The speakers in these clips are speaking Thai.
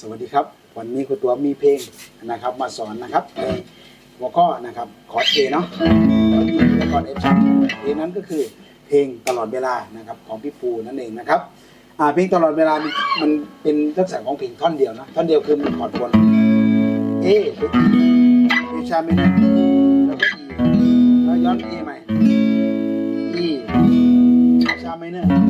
สวัสดีครับ วันนี้ครูตัวมีเพลงนะครับ มาสอนนะครับในหัวข้อนะครับคอร์ดเอเนาะคอร์ดอีและคอร์ดเอชัดเพลงนั้นก็คือเพลงตลอดเวลานะครับของพี่ปูนั่นเองนะครับเพลงตลอดเวลามันเป็นลักษณะของเพลงท่อนเดียวนะท่อนเดียวคือมันคอร์ดวนเอเอฟชาร์ปเนแล้วก็อีแล้วย้อนเอใหม่อีชาร์ปเนอร์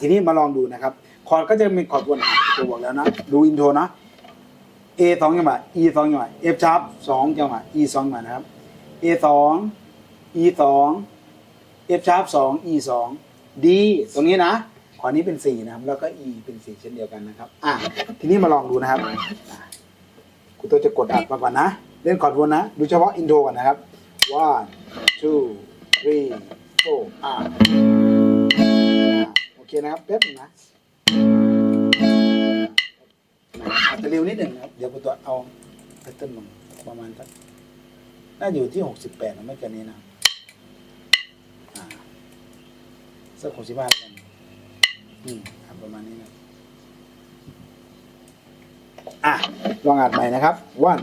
ทีนี้มาลองดูนะครับ คอร์ดก็จะมีคอร์ดวนจะบอกแล้วนะ ดูอินโทรนะ A สองจังหวะ E สองจังหวะ F sharp สองจังหวะ E สองจังหวะนะครับ A สอง E สอง F sharp สอง E สอง D ตรงนี้นะคอร์ดนี้เป็นสี่นะครับ แล้วก็ E เป็นสี่เช่นเดียวกันนะครับ อะ ทีนี้มาลองดูนะครับคุณตัวจะกดอัดมาก่อนนะ เล่นคอร์ดวนนะ ดูเฉพาะอินโทรก่อนนะครับ one two three four อ่าโอเค นะครับแป๊บนึงนะอาจจะเร็วนิดหนึ่งนะครับ เดี๋ยวผมตัวเอาแพทเทิร์นลงประมาณสักน่าอยู่ที่หกสิบแปดนะไม่เกินนี้นะสักหกสิบห้าแล้วกันอืมอะประมาณนี้นะอะลองอัดใหม่นะครับ one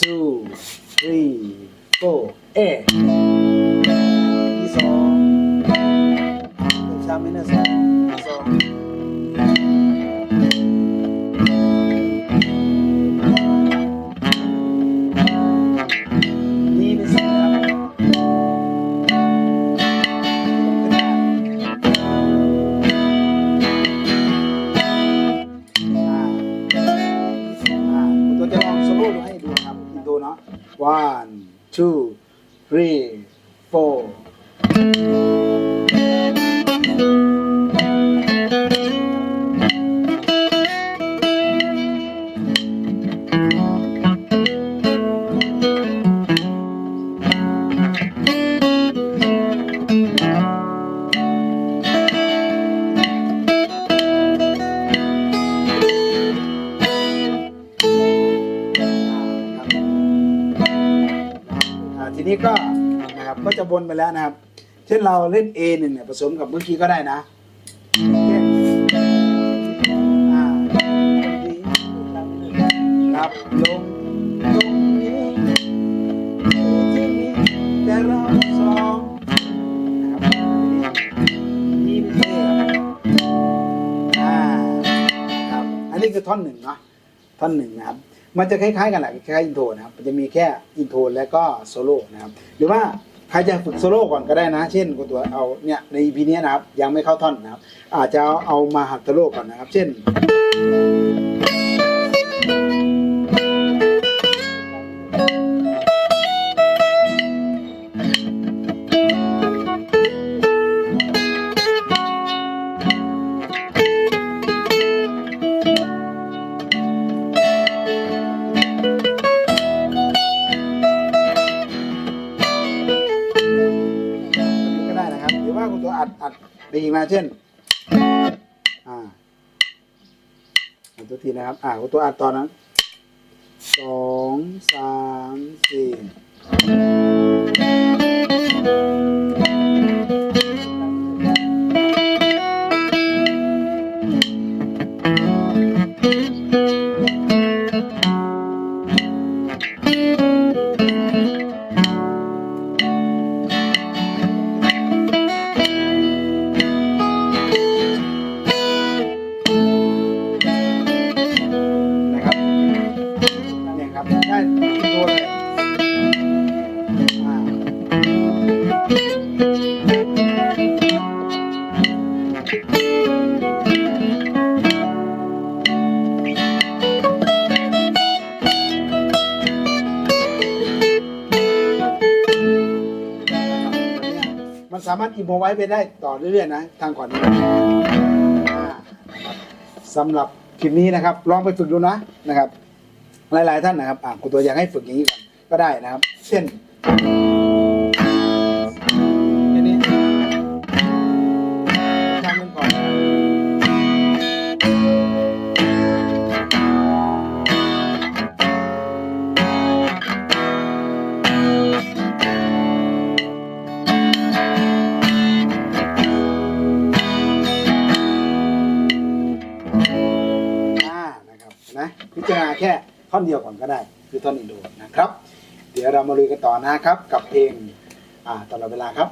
two three four เอ examiner's hand. So, One, two, three, four. ทีนี้ก็นะครับก็จะวนไปแล้วนะครับ เช่นเราเล่น A หนึ่งเนี่ยผสมกับเมื่อกี้ก็ได้นะครับลงตรงนี้ที่นี้แต่เราสองนะครับนี่เป็นอ่าครับอันนี้คือท่อนหนึ่งเนาะท่อนหนึ่งนะครับ มันจะคล้ายๆกันแหละคล้ายๆอินโทรนะครับมันจะมีแค่อินโทรแล้วก็โซโล่นะครับหรือว่าใครจะฝึกโซโล่ก่อนก็ได้นะ เช่นกูตัวเอาเนี่ยใน EP นี้นะครับยังไม่เข้าท่อนนะครับ อาจจะเอามาหัดโซโล่ก่อนนะครับ เช่น อัดได้ยินมาเช่น อ่าอัดตัวทีนะครับ อ่าตัวอัดตอนนั้นสองสามสี่ มันสามารถอิมพอไว้ไปได้ต่อเรื่อยๆนะ ทางก่อนนี้อ่าสำหรับคลิปนี้นะครับ ลองไปฝึกดูนะนะครับ หลายๆท่านนะครับอ่าคุณตัวอยากให้ฝึกอย่างนี้ก่อนก็ได้นะครับ เช่น นะพิจารณาแค่ท่อนเดียวก่อนก็ได้ คือท่อนอินโดนะครับ เดี๋ยวเรามาลุยกันต่อนะครับ กับเพลงอ่าตลอดเวลาครับ